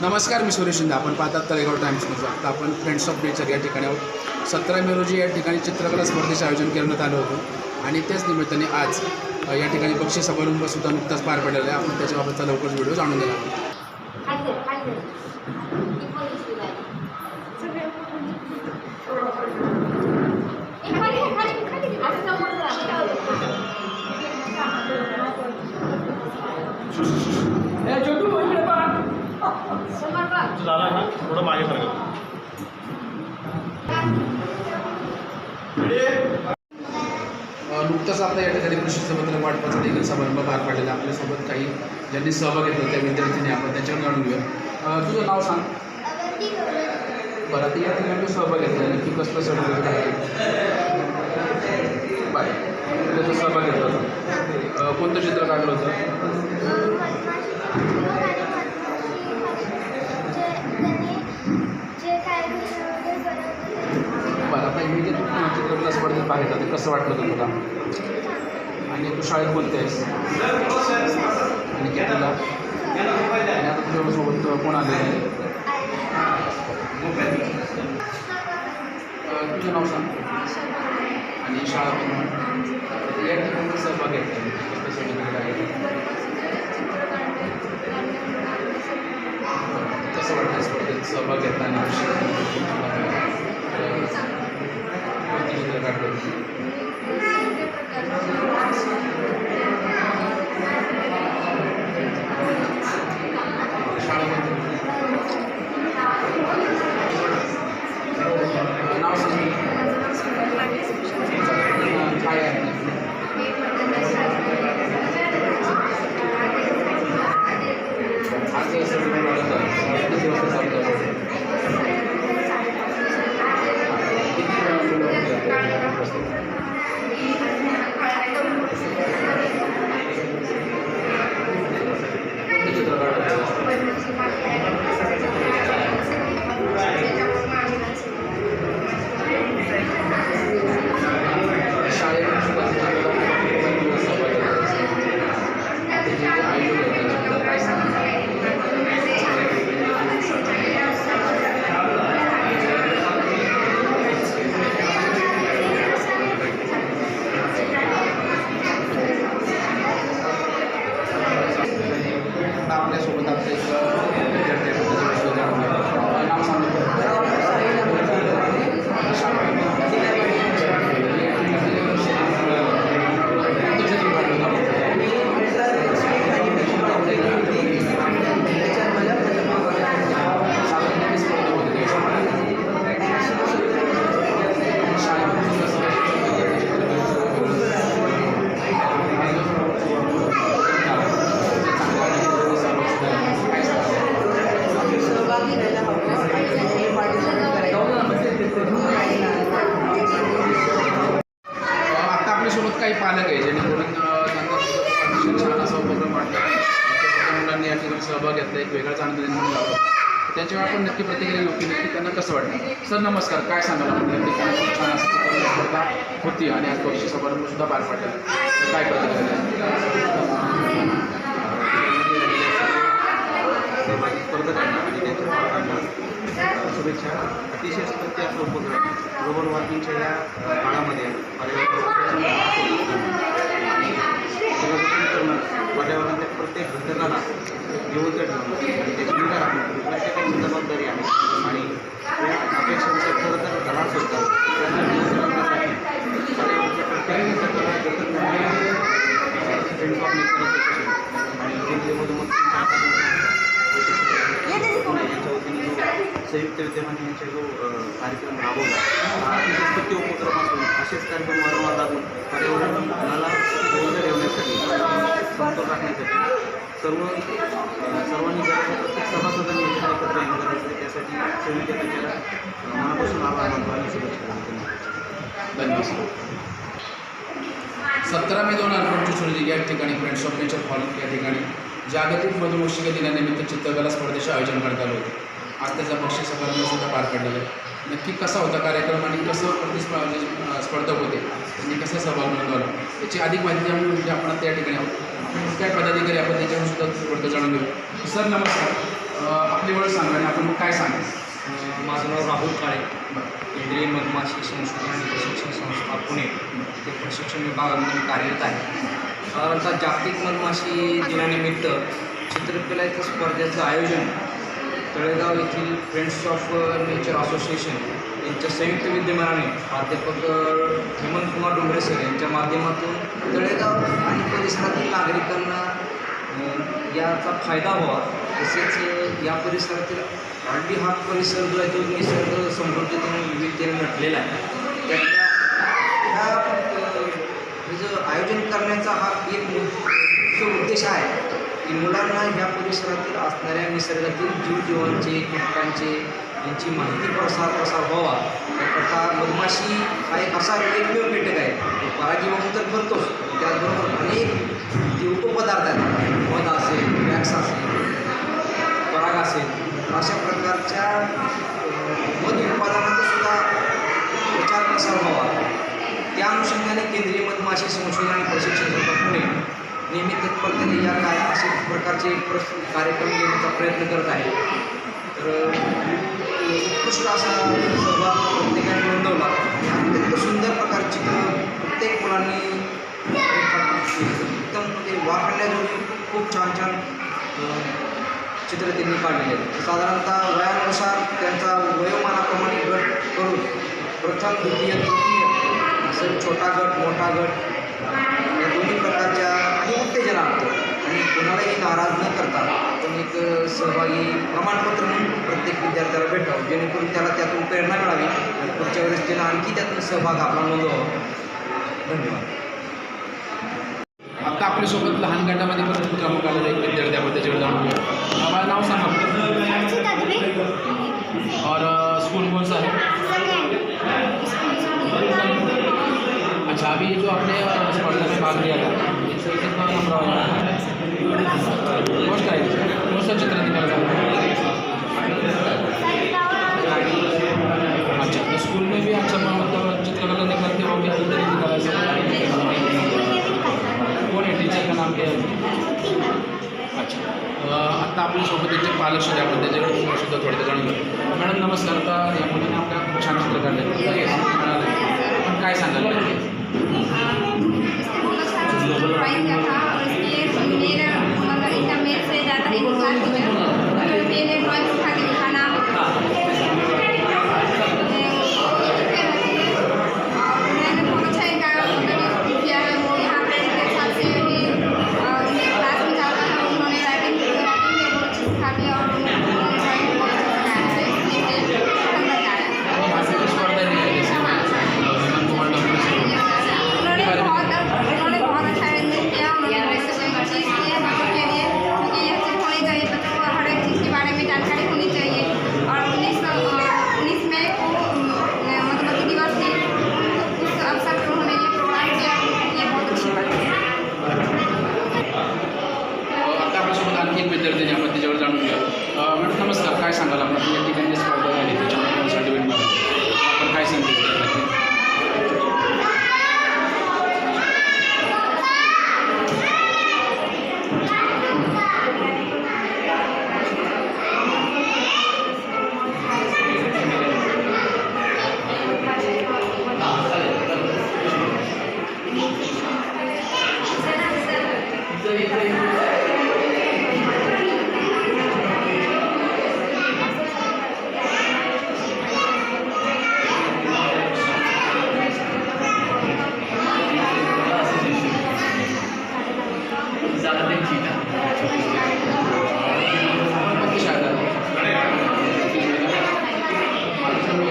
नमस्कार मी सुरेश शिंदे. आपण पाहतात तळेगाव टाइम्स न्यूज आता आपण फ्रेंड्स ऑफ नेचर या ठिकाणी आहोत सतरा मे रोजी या ठिकाणी चित्रकला स्पर्धेचे आयोजन करण्यात आलं होतं. आणि त्याच निमित्ताने आज या ठिकाणी पक्षी समारंभसुद्धा नुकताच पार पडलेला आहे. आपण त्याच्याबाबतचा लवकर व्हिडिओ जाणून घेणार आहोत. झाला ना थोडं मागे सरका अ, नुकताच आपल्या या ठिकाणी प्रशस्तीपत्र वाटपाचा देखील समारंभ पार पडलेला. आपल्यासोबत काही ज्यांनी सहभाग घेतला त्या विद्यार्थ्यांनी आपण त्याच्यावर जाणून घेऊया. अ, तुझं नाव सांग. बरं आता या ठिकाणी तू सहभाग घेतला नक्की कसलं सर्टिफिकेट आहे? बाय. त्याचा सहभाग घेतला होता. कोणतं चित्र काढलं होतं. चित्रकला स्पर्धेत भाग घेतला तर कसं वाटलं होतं तुला? आणि तू शाळेत बोलते आहेस? आणि कितीला? आणि आता तुझ्यासोबत कोण आले तुझं नाव सांग. आणि शाळा या ठिकाणी सहभाग घेतला कसं वाटतं स्पर्धेत? सहभाग घेतला आणि कोणती चित्र काढलं होतं? नाव सांग काय आहे आज हे सगळं मिळालं तर किती दिवस चालतं किती वेळा मुलं कोणतं चित्र काढलं होतं? शाळेतून सुद्धा चित्रकला सहभागी झाले. आता जे जे आयोजन आहे त्याच्याबद्दल काय सांगणार आता आपल्यासोबत आता एक विद्यार्थी आहे, त्याचा विषय जाणून घेऊ. नाव सांगू कोणतं चित्र काढलं होतं? साधारण किती स्पर्धा होते त्याच्यामध्ये? शाळेतून सुद्धा काय सांगणार? सहभागी व्हायला हवं आणि पार्टिसिपेट करायला आता आपल्यासोबत काही पालक आहे जेणेकरून अ, त्यांना सुद्धा अतिशय छान असा उपक्रम वाटला त्यांच्या मुलांनी या ठिकाणी सहभाग घेतला एक वेगळाच आनंद निर्माण झाला त्याच्यावर आपण नक्की प्रतिक्रिया घेऊ नक्की त्यांना कसं वाटलं. सर नमस्कार. काय सांगाल आपण? या ठिकाणी खूप छान असं चित्रकला स्पर्धा होती आणि आज बक्षीस समारंभ सुद्धा पार पडला. काय प्रतिक्रिया द्याल? सहभागी स्पर्धकांना आणि त्यांच्या पालकांना शुभेच्छा. अतिशय स्तुत्य असं उपक्रम ग्लोबल वॉर्मिंगच्या या काळामध्ये पर्यावरण पर्यावरण पर्यावरणाच्या प्रत्येक घटकाला जिवंत ठेवणं आणि त्याची निगा राखणं प्रत्येकाची जबाबदारी आहे. आणि त्या अपेक्षांचं खरं तर धडा सुद्धा त्यांना नियंत्रणासाठी पर्यावरणाच्या प्रत्येक घटकाला जतन ऑफ नेचर आणि केंद्रीय संयुक्त विद्यमाने यांचा जो कार्यक्रम राबवला हा अतिशय उपक्रम असून असेच कार्यक्रम समतोल राखण्यासाठी सर्व सर्वांनी जगाच्या प्रत्येक सभासदांनी एकत्र एकत्र येणं गरजेचं आहे त्यासाठी संयुक्त त्याच्याला मनापासून आभार मानतो आणि शुभेच्छा धन्यवाद. सतरा मे दोन हजार पंचवीस रोजी या ठिकाणी फ्रेंड्स ऑफ नेचर हॉल या ठिकाणी जागतिक मधुमक्षिका दिनानिमित्त चित्रकला स्पर्धेचे आयोजन करण्यात आलं होतं. आज त्याचा बक्षीस समारंभ सुद्धा पार पडलेला आहे. नक्की कसा होता कार्यक्रम आणि कसं प्रतिस्पर्धा स्पर्धक होते? त्यांनी कसा सहभाग नोंदवला? याची अधिक माहिती आम्ही म्हणजे आपण त्या ठिकाणी आहोत. काय पदाधिकारी आपण त्याच्यावर सुद्धा थोडं जाणून घेऊ. सर नमस्कार. आपली ओळख सांगा आणि आपण काय सांगा? माझं नाव राहुल काळे. केंद्रीय मधमाशी संशोधन आणि प्रशिक्षण संस्था पुणे. ते प्रशिक्षण विभागामध्ये कार्यरत आहे. साधारणतः जागतिक मधमाशी दिनानिमित्त चित्रकलेच्या स्पर्धेचं आयोजन तळेगाव येथील फ्रेंड्स ऑफ नेचर असोसिएशन यांच्या संयुक्त विद्यमानाने प्राध्यापक हेमंत कुमार डोंगरे सर यांच्या माध्यमातून तळेगाव आणि परिसरातील नागरिकांना याचा फायदा व्हावा. तसेच या परिसरातील ऑलरेडी हा परिसर जो आहे तो निसर्ग समृद्धीतून विविधतेने नटलेला आहे. त्यातल्या ह्या जो आयोजन करण्याचा हा एक मुख्य उद्देश आहे. की मुलांना ह्या परिसरातील असणाऱ्या निसर्गातील जीवजीवांचे कीटकांचे यांची माहिती प्रसार प्रसार व्हावा? त्याकरता मधमाशी हा एक असा एकमेव कीटक आहे. तो परागीभवन तर करतोच त्याचबरोबर अनेक जे उपपदार्थ आहेत. मध असेल वॅक्स असेल पराग असेल अशा प्रकारच्या मध उत्पादनाचा सुद्धा प्रचार प्रसार व्हावा? त्या अनुषंगाने केंद्रीय मधमाशी संशोधन आणि प्रशिक्षण पुणे नेहमी तत्परतेने या काय असे प्रकारचे प्रश्न कार्यक्रम घेण्याचा प्रयत्न करत आहे. तर उत्कृष्ट असा सहभाग प्रत्येकाने नोंदवला. आणि अत्यंत सुंदर प्रकारची प्रत्येक मुलांनी उत्तम एकदम म्हणजे वाखाणण्याजोगी खूप छान छान चित्र त्यांनी काढलेले आहेत. साधारणतः वयानुसार त्यांचा वयोमानाप्रमाणे गट करून प्रथम द्वितीय तृतीय असं छोटा गट मोठा गट या दोन्ही प्रकारच्या आणि उत्तेजनार्थ आणि कोणालाही नाराज न करता आपण एक सहभागी प्रमाणपत्र म्हणून प्रत्येक विद्यार्थ्याला भेटावं. जेणेकरून त्याला त्यातून प्रेरणा मिळावी आणि पुढच्या वेळेस त्यानं आणखी त्यातून सहभाग आपला नोंदवावा. धन्यवाद. आता आपल्यासोबत लहान गटामध्ये पण क्रमांक आलेला एक विद्यार्थी आपण त्याच्याकडे घेऊया. आम्हाला नाव सांगा. और स्कूल कौन सा है अच्छा अभी जो आपने स्पर्धा में भाग लिया था. इससे आहे मस्त चित्र अच्छा स्कूल में भी अच्छा मतलब चित्रकला निकलती होगी कोण आहे टीचर का नाम काय अच्छा आत्ता आपल्यासोबत त्यांचे पालक सुद्धा आपण त्याच्याकडे तुम्ही सुद्धा थोडं जाणून मॅडम नमस्कार. आता या मुलीने आपल्या खूप छान चित्र काढले. पण काय सांगाल? मेरा मतलब इतना मेरे से ज़्यादा एक क्लास टीचर तो मैंने के? दिखाना मैंने बहुत अच्छा एक मतलब किया है वो यहाँ पे के हिसाब से भी और उनके क्लास में जाता था उन्होंने राइटिंग राइटिंग में बहुत अच्छी सिखा दिया और उन्होंने ड्राइंग बहुत अच्छा बनाया है इसलिए मुझे पसंद बताया यहाँ से भी स्पर्धा निघाली जैसे हेमंत कुमार डॉक्टर से उन्होंने बहुत उन्होंने बहुत अच्छा अरेंजमेंट किया उन्होंने वैसे कोई चीज़ की है बच्चों के लिए क्योंकि यह चीज़ होनी चाहिए बच्चों को हर एक चीज़ के बारे में जानकारी होनी चाहिए और उन्नीस उन्नीस मई को अम, मधुमती दिवस थी उस अवसर पर उन्होंने ये प्रोग्राम किया ये बहुत अच्छी बात है आता आपल्यासोबत आणखी एक विद्यार्थी आहे, आपण त्याच्यावर जाणून घेऊया अ, मॅडम नमस्कार काय सांगाल आपण या ठिकाणी जी स्पर्धा झाली त्याच्यामध्ये सर्टिफिकेट मिळालं आपण काय सांगितलं त्याच्याबद्दल? आपण कोणती शाळा झाली? माझा मी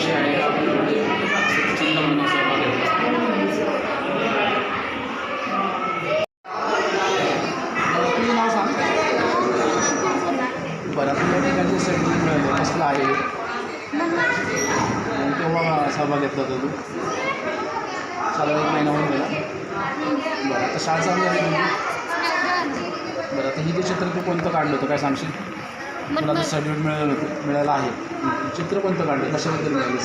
छंद म्हणून असं भाग घेतला. या ठिकाणी सर्टिफिकेट मिळालं कसलं आहे तेव्हा सहभाग घेतला होता तू साधारण एक महिना होऊन गेला बरं आता शाळा चालू झाली बरं आता ही जे चित्र तू कोणतं काढलं होतं काय सांगशील तुला आता सर्टिफिकेट मिळालं होतं मिळालं आहे चित्र कोणतं काढलं कशाबद्दल मिळालं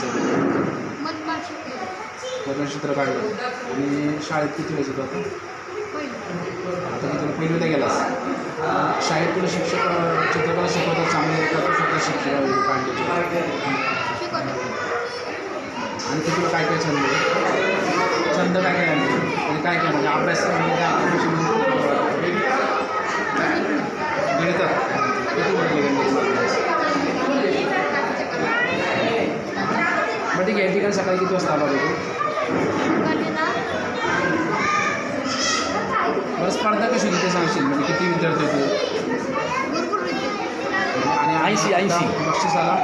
वजन चित्र काढलं. आणि शाळेत किती वेळेस होतं आता आता किती पहिलीला गेलास. शाळेत तुला शिक्षक चित्रकला शिकवतात चांगले का तू स्वतः शिक्षक काढण्याचे शिकवतो आणि ते तुला काय काय छंद छंद काय काय आहे म्हणजे काय काय म्हणजे अभ्यास म्हणजे काय गणितात किती म्हटले गणित बरं सकाळी किती वाजता आला होतो बरं स्पर्धा कशी होती ते सांगशील? म्हणजे किती विद्यार्थी होते? आणि ऐंशी ऐंशी बक्षीस आला?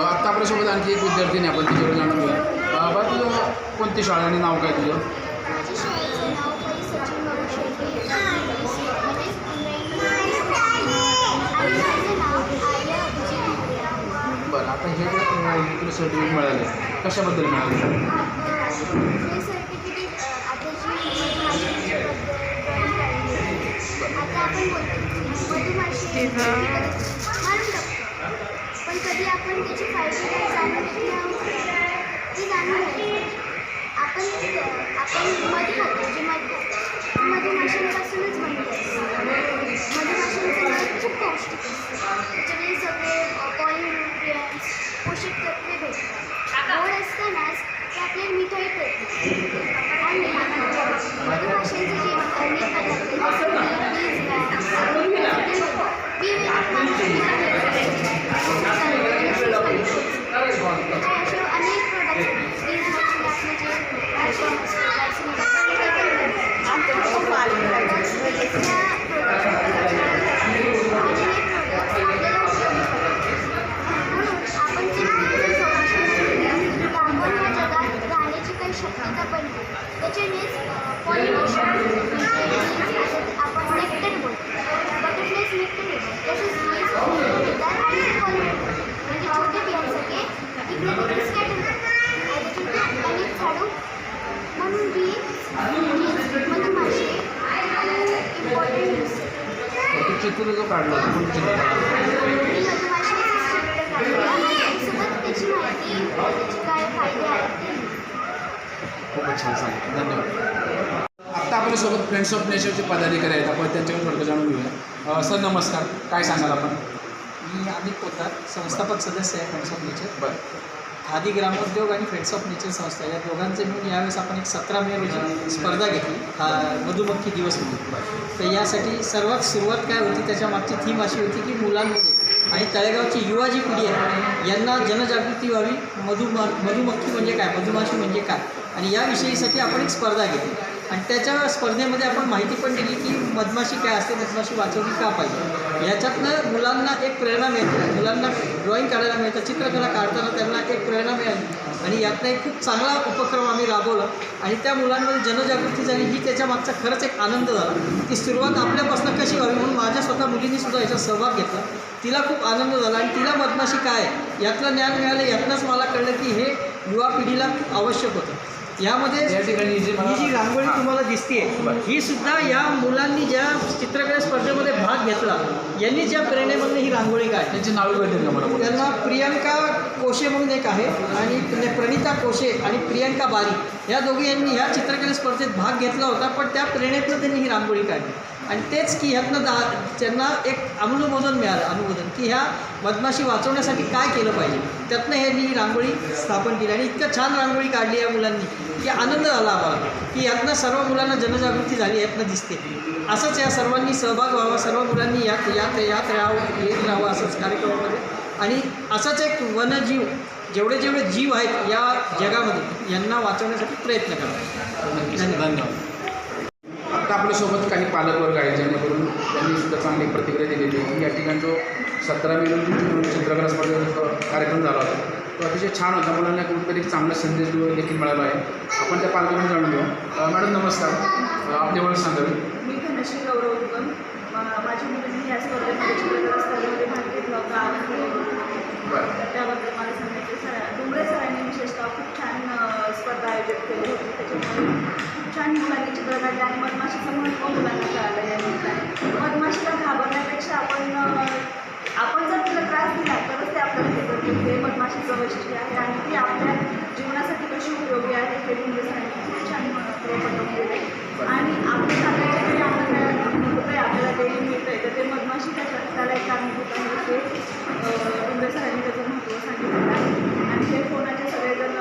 आत्ता आपल्यासोबत आणखी एक विद्यार्थी नाही आपण तिच्याकडे जाणून घेऊया. बरं तुझं कोणती शाळा आणि नाव काय तुझं? सर्टिफिकेट मिळालं. कशाबद्दल मिळालं? हे पण कधी आपण त्याची फायदे काय जाणून घेतली ती जाणून घ्यायची आपण आपण मध खातो जे मध खातो. मधुमाशांपासूनच बनते. मधुमाशांचं मध खूप पौष्टिक असतं. त्याच्यामध्ये सगळे खूपच छान सांगितलं धन्यवाद आत्ता आपल्यासोबत फ्रेंड्स ऑफ नेचरचे पदाधिकारी आहेत. आपण त्यांच्याकडे थोडं जाणून घेऊया. सर नमस्कार. काय सांगाल आपण? मी अमित पोतार संस्थापक सदस्य आहे फ्रेंड्स ऑफ नेचर बरं. खादी ग्रामोद्योग आणि फ्रेंड्स ऑफ नेचर संस्था या दोघांचे मिळून यावेळेस आपण एक सतरा मे रोजी स्पर्धा घेतली. हा मधुमक्खी दिवस म्हणून. तर यासाठी सर्वात सुरुवात काय होती त्याच्या मागची थीम अशी होती की मुलांमध्ये आणि तळेगावची युवा जी पिढी आहे यांना जनजागृती व्हावी. मधुम मधुमक्खी म्हणजे काय? मधुमाशी म्हणजे काय? आणि याविषयीसाठी आपण एक स्पर्धा घेतली. आणि त्याच्या स्पर्धेमध्ये आपण माहिती पण दिली की मधमाशी काय असते मधमाशी वाचवली का पाहिजे? याच्यातनं मुलांना एक प्रेरणा मिळते. मुलांना ड्रॉईंग काढायला मिळतं चित्रकला काढताना त्यांना एक प्रेरणा मिळाली. आणि यातनं एक खूप चांगला उपक्रम आम्ही राबवला. आणि त्या मुलांमध्ये जनजागृती झाली ही त्याच्या मागचा खरंच एक आनंद झाला. ती सुरुवात आपल्यापासून कशी व्हावी म्हणून माझ्या स्वतः मुलींनी सुद्धा याचा सहभाग घेतला. तिला खूप आनंद झाला. आणि तिला मधमाशी काय यातलं ज्ञान मिळालं यातनंच मला कळलं की हे युवा पिढीला आवश्यक होतं. यामध्ये ही जी रांगोळी. तुम्हाला दिसते. ही सुद्धा या मुलांनी ज्या चित्रकला स्पर्धेमध्ये भाग घेतला यांनी ज्या प्रेरणेमधून ही रांगोळी काय त्यांची नावे भेटेल त्यांना प्रियंका कोशे म्हणून एक आहे आणि प्र- प्रणिता कोशे आणि प्रियंका बारी या दोघी यांनी ह्या चित्रकला स्पर्धेत भाग घेतला होता पण त्या प्रेरणेतनं त्यांनी ही रांगोळी काढली आणि तेच की ह्यातनं दा त्यांना एक अनुमोदन मिळालं अनुमोदन की ह्या मधमाशी वाचवण्यासाठी काय केलं पाहिजे त्यातनं ह्यांनी ही रांगोळी स्थापन केली आणि इतकं छान रांगोळी काढली या मुलांनी की आनंद झाला आम्हाला की यातनं सर्व मुलांना जनजागृती झाली यातनं दिसते. असंच या सर्वांनी सहभाग व्हावा सर्व मुलांनी यात यात यात राहावं येत राहावं असंच कार्यक्रमामध्ये. आणि असाच एक वनजीव जेवढे जेवढे जीव आहेत या जगामध्ये यांना वाचवण्यासाठी प्रयत्न करा. धन्यवाद. आता आपल्यासोबत काही पालकवर्ग आहेत जेणेकरून त्यांनी सुद्धा चांगली प्रतिक्रिया दिलेली आहे. या ठिकाणी जो सतरा मे रोजी चित्रकला स्पर्धेचा कार्यक्रम झाला होता तो अतिशय छान होता. मुलांना कुठेतरी एक चांगला संदेश देखील मिळाला आहे. आपण त्या पालकांना जाणून घेऊ मॅडम नमस्कार. आपली ओळख सांगावी मी धनश्री गौरव उगम. मा- माझी मुलींनी या स्पर्धेमध्ये चित्रकला स्पर्धेमध्ये भाग घेतला होता. त्याबद्दल मला सांगायचं सर डोंगरे सरांनी विशेषतः खूप छान स्पर्धा आयोजित केली होती. त्याच्यामुळे खूप छान मुलांनी चित्र काढले आणि मधमाशीचं महत्त्व मुलांना कळालं या निमित्ताने मधमाशीला घाबरण्यापेक्षा आपण आपण जर तिला त्रास दिला तरच ते आपल्याला हे करते हे मधमाशीचं वैशिष्ट्य आहे. आणि ती आपल्या जीवनासाठी कशी उपयोगी आहे हे म्हणजे सरांनी खूप छान अ, महत्त्व आणि आपल्या आपल्याला होतं आहे आपल्याला ते मिळतं आहे तर ते मधमाशी त्याच्या त्याला एक कारणीभूत आहे म्हणजे ते अं, सरांनी त्याचं महत्त्व सांगितलेलं आहे. आणि ते फोनाचे सगळेजण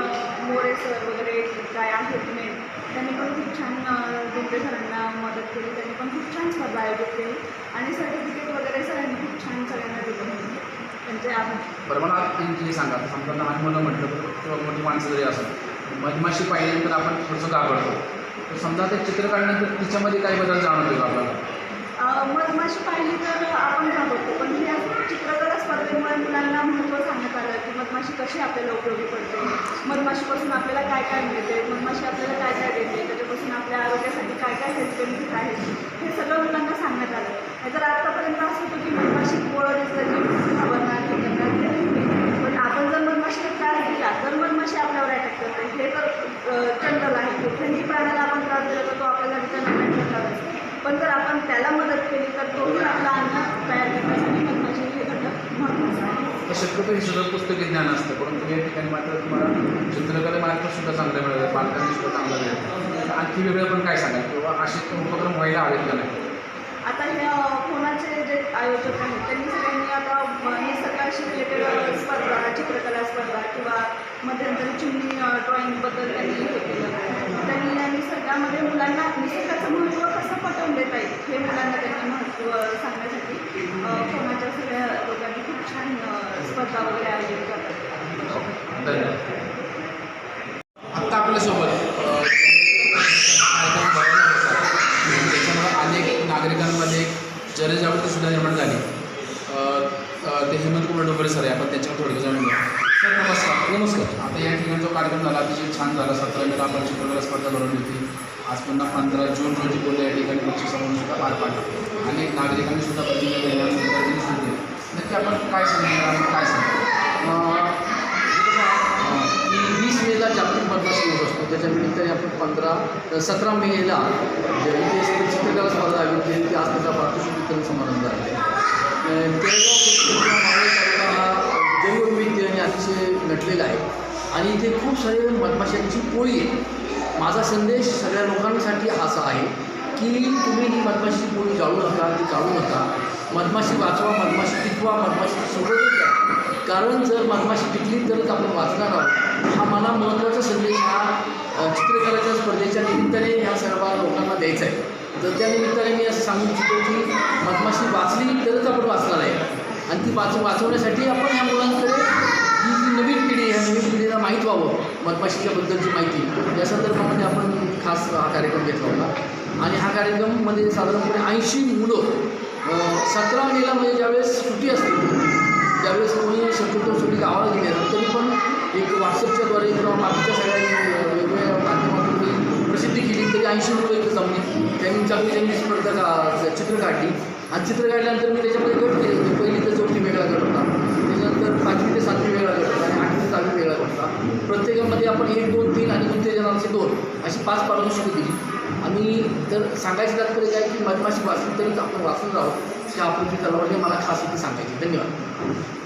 मोरे सर वगैरे काय आहेत मेन त्यांनी पण खूप छान अं, सरांना मदत केली. त्यांनी पण खूप छान स्पर्धा आयोजित केली आणि सर्टिफिकेट वगैरे सरांनी खूप छान सगळ्यांना दिलं त्यांचे आभार बरं मला आणखी हे सांगा. समजा लहान मुलं म्हटलं किंवा मोठी माणसं जरी असं मधमाशी पाहिल्यानंतर आपण थोडंसं घाबरतो. तर समजा ते चित्र काढल्यानंतर तिच्यामध्ये काही बदल जाणवतो का आपल्याला? मधमाशी पाहिली तर आपण घाबरतो पण ह्या चित्रकला स्पर्धेमुळे मुलांना महत्त्व सांगण्यात आलं की मधमाशी कशी आपल्याला उपयोगी पडते? मधमाशीपासून आपल्याला काय काय मिळते? मधमाशी आपल्याला काय काय देते त्याच्यापासून आपल्या आरोग्यासाठी काय काय हेल्थ बेनिफिट आहेत हे सगळं मुलांना सांगण्यात आलं नाहीतर आतापर्यंत असं होतं की मधमाशी पोळं दिसलं की घाबरणार हे करणार ते नाही. पण आपण जर मधमाशीला त्रास दिला तर मधमाशी आपल्यावर अटॅक करते हे जनरल आहे. कुठल्याही प्राण्याला आपण त्रास दिला तर तो आपल्याला अटॅक करणार पण जर आपण त्याला मदत केली तर तोही आपला अन्न तयार करण्यासाठी मधमाशी हे घटक महत्त्वाचं आहे. शक्यतो हे सगळं पुस्तकी ज्ञान असतं परंतु या ठिकाणी मात्र तुम्हाला चित्रकले मार्ग सुद्धा चांगलं मिळालं पालकांनी सुद्धा चांगलं मिळालं आणखी वेगळं पण काय सांगाल? किंवा असे उपक्रम व्हायला हवेत का नाही? आता हे अ, फोनाचे जे आयोजक आहेत त्यांनी सगळ्यांनी आता म, निसर्गाशी रिलेटेड स्पर्धा चित्रकला स्पर्धा किंवा मध्यंतरी चिमणी ड्रॉइंगबद्दल त्यांनी हे केलं. त्यांनी आणि सगळ्यामध्ये मुलांना निसर्गाचं महत्त्व कसं पटवून देता येईल हे मुलांना त्यांनी महत्त्व सांगण्यासाठी कोणाच्या सगळ्या लोकांनी खूप छान स्पर्धा वगैरे आयोजित करतात. आत्ता आपल्यासोबत त्याच्यामुळे अनेक नागरिकांमध्ये एक जनजागृती सुद्धा निर्माण झाली. ते हेमंत कुमार डोंबरे सर आहे आपण त्यांच्यावर थोडक्यात जाणून घेऊ सर नमस्कार नमस्कार आता या ठिकाणी जो कार्यक्रम झाला अतिशय छान झाला. सतरा मेला आपण चित्रकला स्पर्धा भरवली होती. आज पुन्हा पंधरा जून रोजी बोलले या ठिकाणी पक्षी समोर सुद्धा पार पाडला. आणि नागरिकांनी सुद्धा प्रतिनिधी दिला विद्यार्थ्यांनी सुद्धा नक्की आपण काय सांगणार आणि काय सांगणार वीस मेला जागतिक मधमाशी सुरू असतो. त्याच्या निमित्ताने आपण पंधरा सतरा मेला चित्रकला स्पर्धा आयोजित केली ती आज त्याचा पारितोषिक वितरण समारंभ आहे अं, केळगाव मावळ अतिशय नटलेला आहे. आणि इथे खूप सारे मधमाशांची पोळी आहे माझा संदेश सगळ्या लोकांसाठी असा आहे की तुम्ही ही मधमाशी पोळी जाळू नका ती जाळू नका. मधमाशी वाचवा मधमाशी टिकवा मधमाशी संवर्धन द्या कारण जर मधमाशी टिकली तरच आपण वाचणार आहोत. हा मला महत्त्वाचा संदेश हा चित्रकलाच्या चित्रकलेच्या स्पर्धेच्या निमित्ताने ह्या सर्व लोकांना द्यायचा आहे. तर त्या निमित्ताने मी असं सांगू इच्छितो की मधमाशी वाचली तरच आपण वाचणार आहे. आणि ती वाच वाचवण्यासाठी आपण ह्या मुलांकडे ही जी नवीन पिढी आहे ह्या नवीन पिढीला माहीत व्हावं मधमाशीच्याबद्दलची माहिती. या संदर्भामध्ये आपण खास हा कार्यक्रम घेतला होता. आणि हा कार्यक्रममध्ये साधारणपणे ऐंशी मुलं सतरा मेला म्हणजे ज्यावेळेस सुट्टी असते त्यावेळेस कोणी शक्यतो सुट्टी गावाला गेले तरी पण एक व्हॉट्सअपच्याद्वारे किंवा बाकीच्या सगळ्या वेगवेगळ्या माध्यमातून मी प्रसिद्धी केली तरी ऐंशी मुलं इथं जमली त्यांनी चांगली त्यांनी स्पर्धा का चित्र काढली. आणि चित्र काढल्यानंतर मी त्याच्यामध्ये गट केले पहिली तर चौथी वेगळा गट होता. त्याच्यानंतर पाचवी ते सातवी वेगळा गट आणि आठवी ते दहावी वेगळा गट होता. प्रत्येकामध्ये आपण एक दोन तीन आणि उत्तेजनाचे दोन अशी पाच पारितोषिकं दिली. आणि तर सांगायचं तात्पर्य काय की मधमाशी वाचली तरीच आपण वाचून राहू त्या आपुलकी तलावाने मला खास इथे सांगायची. धन्यवाद.